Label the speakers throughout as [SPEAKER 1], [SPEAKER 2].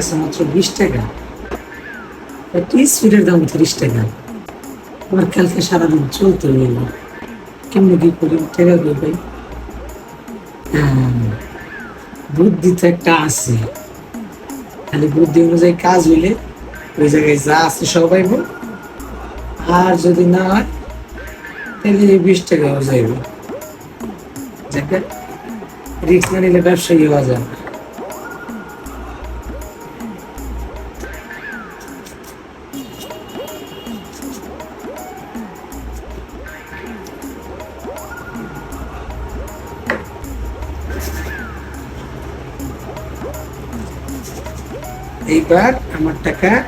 [SPEAKER 1] আছে মাত্র বিশ টাকা। স্পিডের দাম তিরিশ টাকা। আমার সারাদিন চলতে গেল কেমনি কি করি? পাই? বুদ্ধি তো একটা আছে। খালি বুদ্ধি অনুযায়ী কাজ হইলে ওই জায়গায় যা আছে সবাই আর যদি না হয়, তাহলে বিশ টাকাও যাইব। যাকে রিক্স না নিলে ব্যবসায়ী হওয়া যায় এইবার আমার টাকা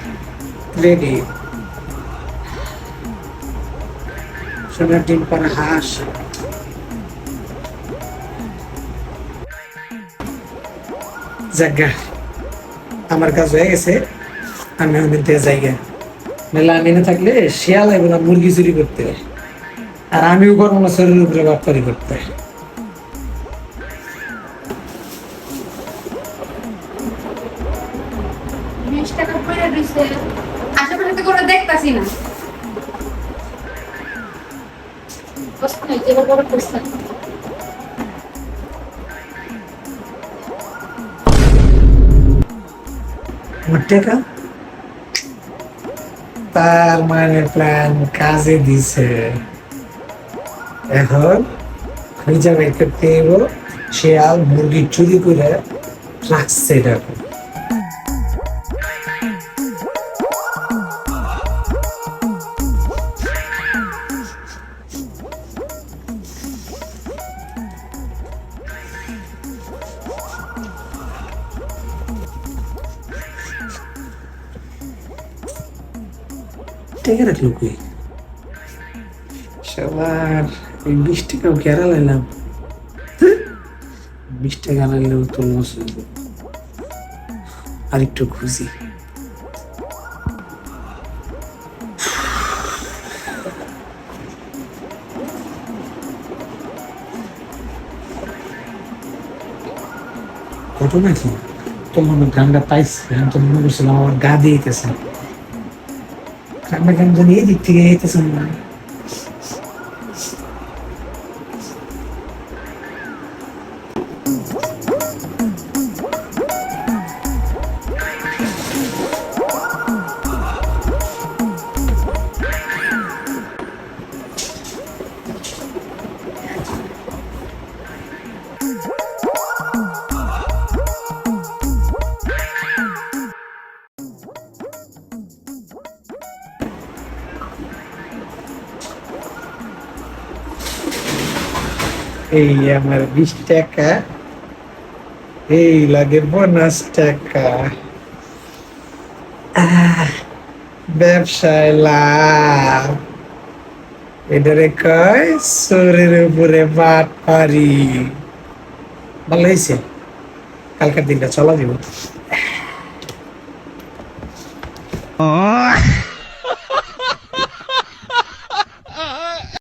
[SPEAKER 1] রেডি সোনার ডিম করা হাঁস। জায়গা। আমার কাজ হয়ে গেছে। আমি ওদের দিয়ে জায়গা। মেলা আমি না থাকলে শিয়াল না, মুরগি চুরি করতে। আর আমিও শরীরের উপরে বাপারি করতে।
[SPEAKER 2] আশেপাশে তো কোনো দেখতাছি না।
[SPEAKER 1] তার মানে প্ল্যান কাজে দিছে। এখন খুঁজে বের করতে হইব শিয়াল মুরগি চুরি করে রাখছে এটা টাকা রাখল কই সবার এই বিশ টাকাও কেরা লাইলাম বিশ টাকা লাগলেও তো লস হইব আর একটু খুশি ঘটনা কি? তোমার গানটা পাইছি, আমি তো মনে করছিলাম আমার গা দিয়েছে কান্না কেন জানি এই দিক থেকে এই আমার বিশ টাকা। এই লাগে বোনাস টাকা। ব্যবসায় লাভ। এটারে কয়? শরীর উপরে বাট পারি ভালো হয়েছে কালকের দিনটা চলা দিব